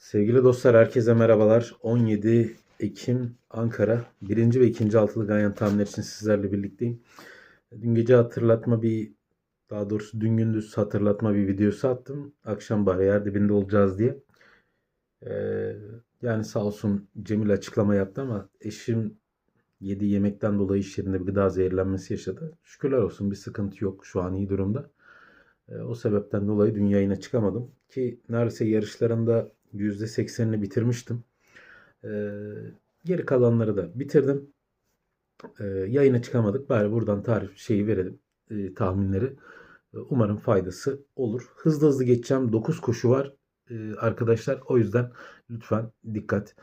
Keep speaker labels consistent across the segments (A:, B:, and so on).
A: Sevgili dostlar herkese merhabalar. 17 Ekim Ankara. Birinci ve ikinci altılı ganyan tahminler için sizlerle birlikteyim. Dün gece hatırlatma bir daha doğrusu dün gündüz hatırlatma bir videosu attım. Akşam bariyer dibinde olacağız diye. Ee, yani sağ olsun Cemil açıklama yaptı ama eşim yediği yemekten dolayı iş yerinde bir gıda zehirlenmesi yaşadı. Şükürler olsun bir sıkıntı yok. Şu an iyi durumda. Ee, o sebepten dolayı dün yayına çıkamadım. Ki neredeyse yarışlarında %80'ini bitirmiştim. Ee, geri kalanları da bitirdim. Ee, yayına çıkamadık. Bari buradan tarif şeyi verelim. e, tahminleri. Ee, Umarım faydası olur. Hızlı hızlı geçeceğim. 9 koşu var e, arkadaşlar. O yüzden lütfen dikkat.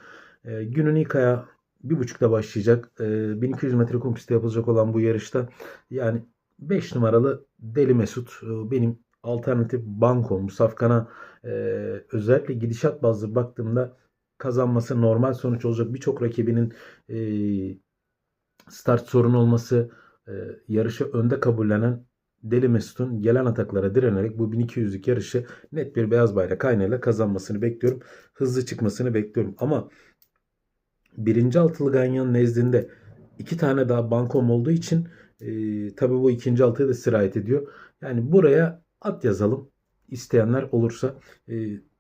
A: Ee, günün ilk ayağı bir buçukta başlayacak. Ee, 1200 metre kum pistte yapılacak olan bu yarışta yani 5 numaralı Deli Mesut e, benim alternatif bankom. Bu safkana e, özellikle gidişat bazlı baktığımda kazanması normal sonuç olacak. Birçok rakibinin e, start sorunu olması e, yarışı önde kabullenen Deli Mesut'un gelen ataklara direnerek bu 1200'lük yarışı net bir beyaz bayrak aynayla kazanmasını bekliyorum. Hızlı çıkmasını bekliyorum. Ama birinci altılı ganyanın nezdinde iki tane daha bankom olduğu için e, tabii bu ikinci altıya da sirayet ediyor. Yani buraya at yazalım isteyenler olursa. E,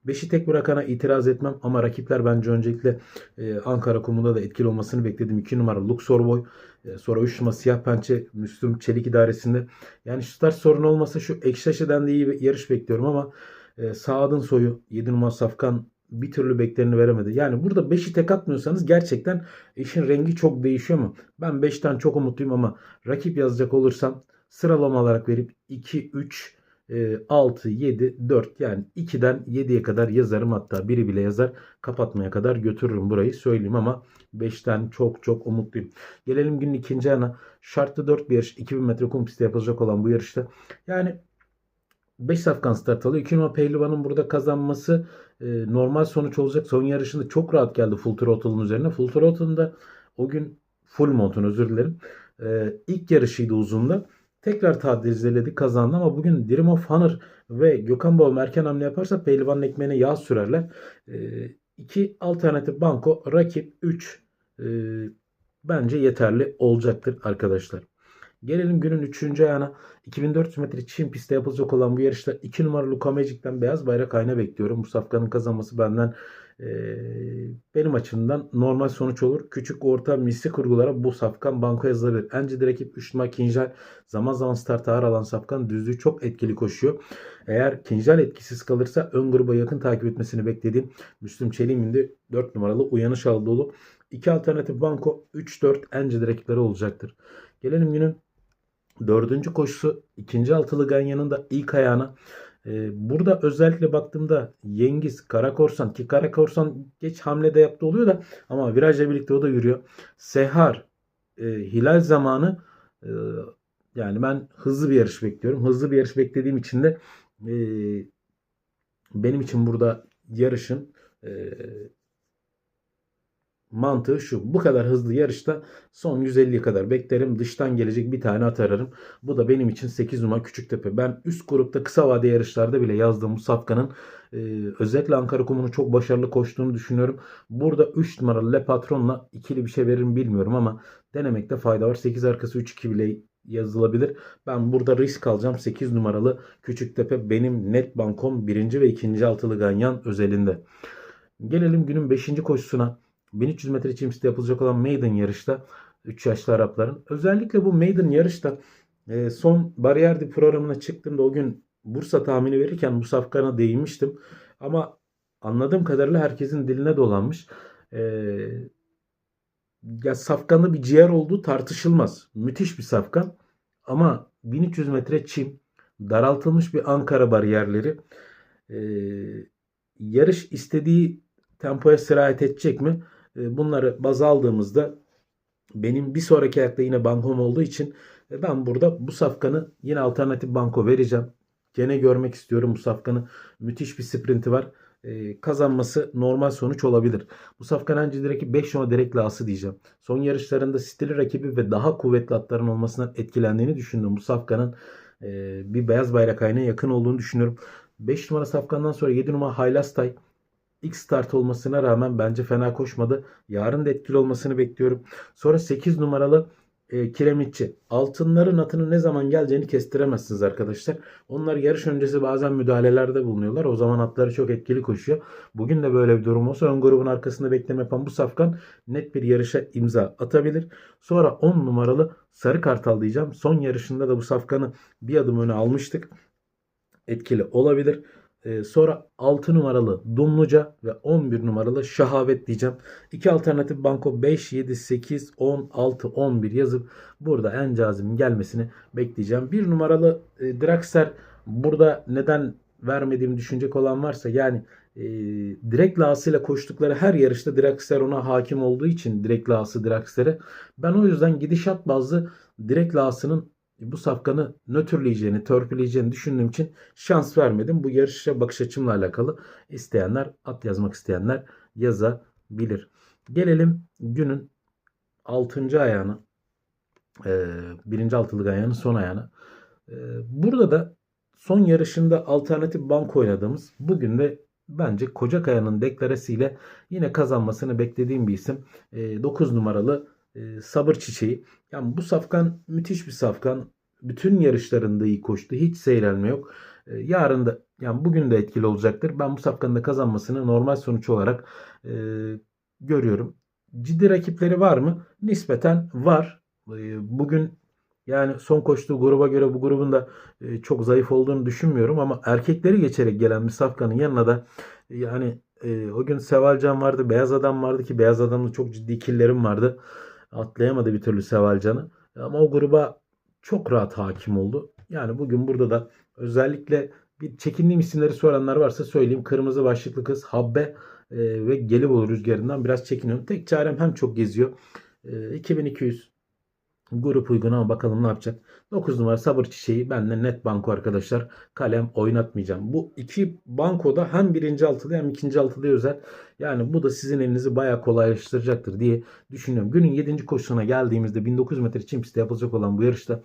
A: beşi tek bırakana itiraz etmem ama rakipler bence öncelikle e, Ankara kumunda da etkili olmasını bekledim. 2 numara Luxor Boy. E, sonra 3 numara Siyah Pençe Müslüm Çelik idaresinde. Yani şu start sorunu olmasa şu Ekşaşı'dan da iyi bir yarış bekliyorum ama e, Saad'ın soyu 7 numara Safkan bir türlü beklerini veremedi. Yani burada 5'i tek atmıyorsanız gerçekten işin rengi çok değişiyor mu? Ben 5'ten çok umutluyum ama rakip yazacak olursam sıralama olarak verip 2, 3, 6, 7, 4 yani 2'den 7'ye kadar yazarım. Hatta biri bile yazar kapatmaya kadar götürürüm burayı söyleyeyim ama 5'ten çok çok umutluyum. Gelelim günün ikinci ana. Şartlı 4 bir yarış 2000 metre kum pistte yapılacak olan bu yarışta. Yani 5 safkan start alıyor. 2 numara Pehlivan'ın burada kazanması e, normal sonuç olacak. Son yarışında çok rahat geldi Full Throttle'ın üzerine. Full Throttle'ın da o gün Full Mont'un özür dilerim. E, ilk yarışıydı uzunda. Tekrar tadilzeledi kazandı ama bugün Dream of Honor ve Gökhan Babam erken hamle yaparsa Pehlivan'ın ekmeğine yağ sürerler. E, iki alternatif banko rakip 3 e, bence yeterli olacaktır arkadaşlar. Gelelim günün 3. ayağına. 2400 metre Çin pistte yapılacak olan bu yarışta 2 numaralı Luka Magic'ten beyaz bayrak ayna bekliyorum. Bu safkanın kazanması benden benim açımdan normal sonuç olur. Küçük orta misli kurgulara bu safkan banko yazılabilir. Ence rakip 3 numara Kinjal zaman zaman start ağır alan safkan düzlüğü çok etkili koşuyor. Eğer Kinjal etkisiz kalırsa ön gruba yakın takip etmesini beklediğim Müslüm Çelik'in de 4 numaralı uyanış Anadolu. İki alternatif banko 3-4 Ence rakipleri olacaktır. Gelelim günün Dördüncü koşusu ikinci altılı ganyanın da ilk ayağına. Ee, burada özellikle baktığımda Yengiz, Karakorsan ki Karakorsan geç hamlede yaptı oluyor da ama virajla birlikte o da yürüyor. Sehar, e, Hilal zamanı e, yani ben hızlı bir yarış bekliyorum. Hızlı bir yarış beklediğim için de e, benim için burada yarışın e, mantığı şu. Bu kadar hızlı yarışta son 150'ye kadar beklerim. Dıştan gelecek bir tane at ararım. Bu da benim için 8 numara Küçüktepe. Ben üst grupta kısa vade yarışlarda bile yazdığım bu safkanın e, özellikle Ankara Kumu'nun çok başarılı koştuğunu düşünüyorum. Burada 3 numaralı Le Patron'la ikili bir şey veririm bilmiyorum ama denemekte fayda var. 8 arkası 3-2 bile yazılabilir. Ben burada risk alacağım. 8 numaralı Küçüktepe benim net bankom 1. ve 2. altılı ganyan özelinde. Gelelim günün 5. koşusuna. 1300 metre çimside yapılacak olan maiden yarışta 3 yaşlı Arapların. Özellikle bu maiden yarışta e, son bariyerdi programına çıktığımda o gün Bursa tahmini verirken bu safkana değinmiştim. Ama anladığım kadarıyla herkesin diline dolanmış. E, ya safkanda bir ciğer olduğu tartışılmaz. Müthiş bir safkan. Ama 1300 metre çim, daraltılmış bir Ankara bariyerleri. E, yarış istediği tempoya sirayet edecek mi? E, bunları baz aldığımızda benim bir sonraki ayakta yine bankom olduğu için e, ben burada bu safkanı yine alternatif banko vereceğim. Gene görmek istiyorum bu safkanı. Müthiş bir sprinti var. Ee, kazanması normal sonuç olabilir. Bu safkan önce direkt 5 numara direkli ası diyeceğim. Son yarışlarında stili rakibi ve daha kuvvetli atların olmasından etkilendiğini düşündüm. Bu safkanın e, bir beyaz bayrak ayına yakın olduğunu düşünüyorum. 5 numara safkandan sonra 7 numara Haylastay ilk start olmasına rağmen bence fena koşmadı. Yarın da etkili olmasını bekliyorum. Sonra 8 numaralı e, kiremitçi. Altınların atının ne zaman geleceğini kestiremezsiniz arkadaşlar. Onlar yarış öncesi bazen müdahalelerde bulunuyorlar. O zaman atları çok etkili koşuyor. Bugün de böyle bir durum olsa ön grubun arkasında bekleme yapan bu safkan net bir yarışa imza atabilir. Sonra 10 numaralı sarı kartal diyeceğim. Son yarışında da bu safkanı bir adım öne almıştık. Etkili olabilir. Ee, sonra 6 numaralı Dumluca ve 11 numaralı Şahavet diyeceğim. İki alternatif banko 5, 7, 8, 10, 6, 11 yazıp burada en cazimin gelmesini bekleyeceğim. 1 numaralı e, Draxler burada neden vermediğimi düşünecek olan varsa yani e, direkt lahasıyla koştukları her yarışta Draxler ona hakim olduğu için direkt lahası Draxler'e ben o yüzden gidişat bazlı direkt lahasının bu safkanı nötrleyeceğini, törpüleyeceğini düşündüğüm için şans vermedim. Bu yarışa bakış açımla alakalı isteyenler, at yazmak isteyenler yazabilir. Gelelim günün 6. ayağına. Ee, birinci altılık ayağının son ayağına. Ee, burada da son yarışında alternatif bank oynadığımız bugün de bence Kocakaya'nın deklaresiyle yine kazanmasını beklediğim bir isim. 9 numaralı e, sabır çiçeği. Yani bu safkan müthiş bir safkan. Bütün yarışlarında iyi koştu. Hiç seyrelme yok. E, yarın da yani bugün de etkili olacaktır. Ben bu safkanın da kazanmasını normal sonuç olarak e, görüyorum. Ciddi rakipleri var mı? Nispeten var. E, bugün yani son koştuğu gruba göre bu grubun da e, çok zayıf olduğunu düşünmüyorum ama erkekleri geçerek gelen bir safkanın yanına da yani e, o gün Sevalcan vardı, Beyaz Adam vardı ki Beyaz Adam'da çok ciddi killerim vardı. Atlayamadı bir türlü Sevalcan'ı. Ama o gruba çok rahat hakim oldu. Yani bugün burada da özellikle bir çekindiğim isimleri soranlar varsa söyleyeyim. Kırmızı başlıklı kız Habbe e, ve Gelibolu rüzgarından biraz çekiniyorum. Tek çarem hem çok geziyor. E, 2200 Grup uygun ama bakalım ne yapacak. 9 numara sabır çiçeği bende net banko arkadaşlar. Kalem oynatmayacağım. Bu iki bankoda hem birinci altılı hem ikinci altılı özel. Yani bu da sizin elinizi bayağı kolaylaştıracaktır diye düşünüyorum. Günün 7. koşusuna geldiğimizde 1900 metre çim pistte yapılacak olan bu yarışta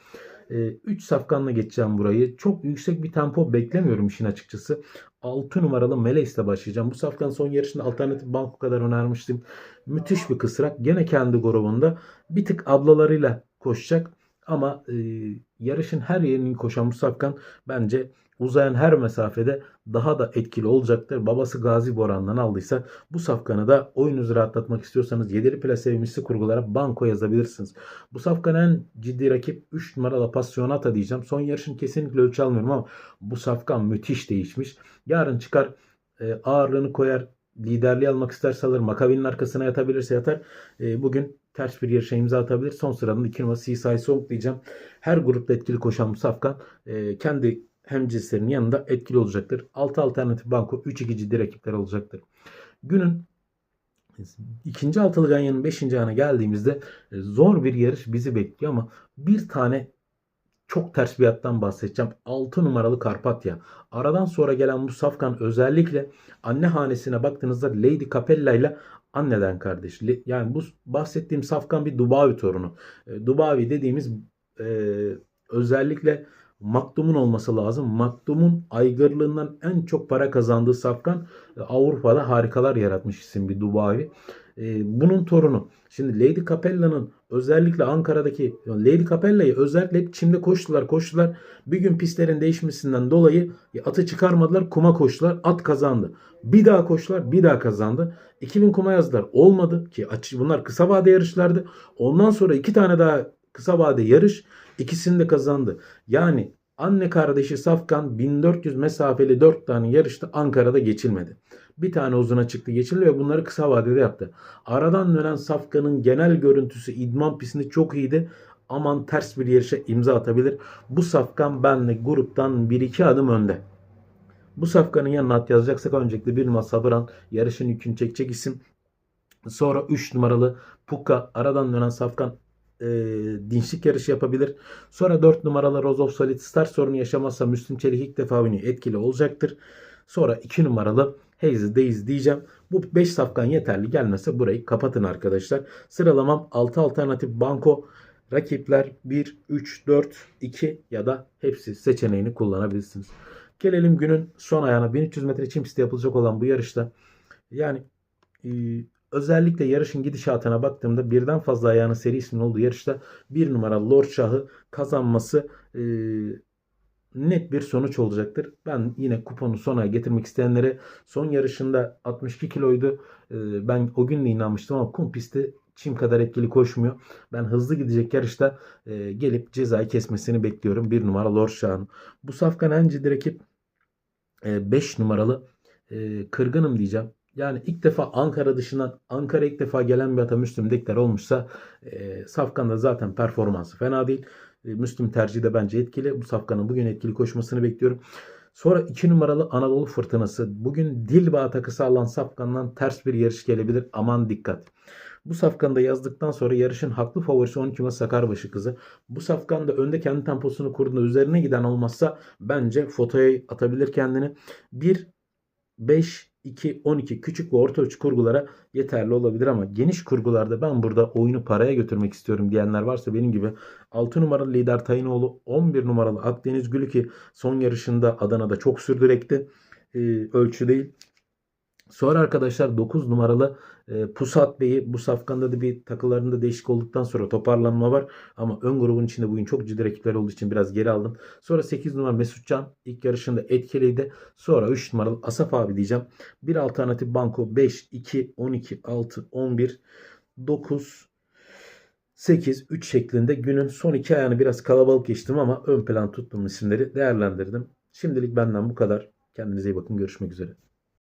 A: 3 e, safkanla geçeceğim burayı. Çok yüksek bir tempo beklemiyorum işin açıkçası. 6 numaralı Meleis ile başlayacağım. Bu safkan son yarışında alternatif banko kadar önermiştim. Müthiş bir kısrak. Gene kendi grubunda bir tık ablalarıyla koşacak. Ama e, yarışın her yerinin koşan Musafkan bence uzayan her mesafede daha da etkili olacaktır. Babası Gazi Boran'dan aldıysa bu safkanı da oyununuzu rahatlatmak istiyorsanız 7'li plase misli kurgulara banko yazabilirsiniz. Bu safkan en ciddi rakip 3 numaralı Passionata diyeceğim. Son yarışın kesinlikle ölçü almıyorum ama bu safkan müthiş değişmiş. Yarın çıkar e, ağırlığını koyar liderliği almak isterse alır. Makavi'nin arkasına yatabilirse yatar. E, bugün ters bir yarışa imza atabilir. Son sıranın 2 numara Seaside Song diyeceğim. Her grupta etkili koşan Musafkan e, kendi hemcinslerinin yanında etkili olacaktır. 6 alternatif banko 3-2 ciddi rakipler olacaktır. Günün ikinci altılı ganyanın 5. ana geldiğimizde e, zor bir yarış bizi bekliyor ama bir tane çok ters bir attan bahsedeceğim. 6 numaralı Karpatya. Aradan sonra gelen bu safkan özellikle anne hanesine baktığınızda Lady Capella ile anneden kardeş. Yani bu bahsettiğim safkan bir Dubavi torunu. E, Dubavi dediğimiz e, özellikle Maktum'un olması lazım. Maktum'un aygırlığından en çok para kazandığı safkan e, Avrupa'da harikalar yaratmış isim bir Dubavi. E, bunun torunu. Şimdi Lady Capella'nın özellikle Ankara'daki Lady Capella'yı özellikle hep çimde koştular koştular. Bir gün pistlerin değişmesinden dolayı atı çıkarmadılar kuma koştular at kazandı. Bir daha koştular bir daha kazandı. 2000 kuma yazdılar olmadı ki bunlar kısa vade yarışlardı. Ondan sonra iki tane daha kısa vade yarış ikisini de kazandı. Yani anne kardeşi Safkan 1400 mesafeli 4 tane yarışta Ankara'da geçilmedi. Bir tane uzuna çıktı geçildi ve bunları kısa vadede yaptı. Aradan dönen Safkan'ın genel görüntüsü idman pistinde çok iyiydi. Aman ters bir yarışa imza atabilir. Bu Safkan benle gruptan 1-2 adım önde. Bu Safkan'ın yanına at yazacaksak öncelikle numara Sabıran yarışın yükünü çekecek isim. Sonra 3 numaralı Puka aradan dönen Safkan e, dinçlik yarışı yapabilir. Sonra 4 numaralı Rozov Solid start sorunu yaşamazsa Müslüm Çelik ilk defa oynuyor etkili olacaktır. Sonra 2 numaralı Hazy Days diyeceğim. Bu 5 safkan yeterli gelmese burayı kapatın arkadaşlar. Sıralamam 6 alternatif banko rakipler 1, 3, 4, 2 ya da hepsi seçeneğini kullanabilirsiniz. Gelelim günün son ayağına 1300 metre çim pisti yapılacak olan bu yarışta Yani e, özellikle yarışın gidişatına baktığımda birden fazla ayağının serisinin olduğu yarışta bir numaralı Lord Şah'ı kazanması e, net bir sonuç olacaktır. Ben yine kuponu sona getirmek isteyenlere son yarışında 62 kiloydu. E, ben o gün de inanmıştım ama kum pisti çim kadar etkili koşmuyor. Ben hızlı gidecek yarışta e, gelip cezayı kesmesini bekliyorum. Bir numara Lord Şah'ın. Bu safkan en ciddi rakip 5 numaralı e, Kırgınım diyeceğim. Yani ilk defa Ankara dışından Ankara ilk defa gelen bir ata Müslüm Dekler olmuşsa e, Safkan'da zaten performansı fena değil. E, Müslüm tercihi de bence etkili. Bu Safkan'ın bugün etkili koşmasını bekliyorum. Sonra 2 numaralı Anadolu Fırtınası. Bugün Dilbağ takısı alan Safkan'dan ters bir yarış gelebilir. Aman dikkat. Bu safkanda yazdıktan sonra yarışın haklı favorisi 12 Mayıs Sakarbaşı kızı. Bu safkanda önde kendi temposunu kurduğunda üzerine giden olmazsa bence fotoya atabilir kendini. 1 5 2 12 küçük ve orta uç kurgulara yeterli olabilir ama geniş kurgularda ben burada oyunu paraya götürmek istiyorum diyenler varsa benim gibi 6 numaralı lider Tayinoğlu 11 numaralı Akdeniz Gülü ki son yarışında Adana'da çok sürdürekti. Ee, ölçü değil. Sonra arkadaşlar 9 numaralı e, Pusat Bey'i bu safkanda da bir takılarında değişik olduktan sonra toparlanma var. Ama ön grubun içinde bugün çok ciddi rakipler olduğu için biraz geri aldım. Sonra 8 numara Mesutcan ilk yarışında etkiliydi. Sonra 3 numaralı Asaf abi diyeceğim. Bir alternatif banko 5, 2, 12, 6, 11, 9, 8, 3 şeklinde günün son iki ayağını biraz kalabalık geçtim ama ön plan tuttuğum isimleri değerlendirdim. Şimdilik benden bu kadar. Kendinize iyi bakın. Görüşmek üzere.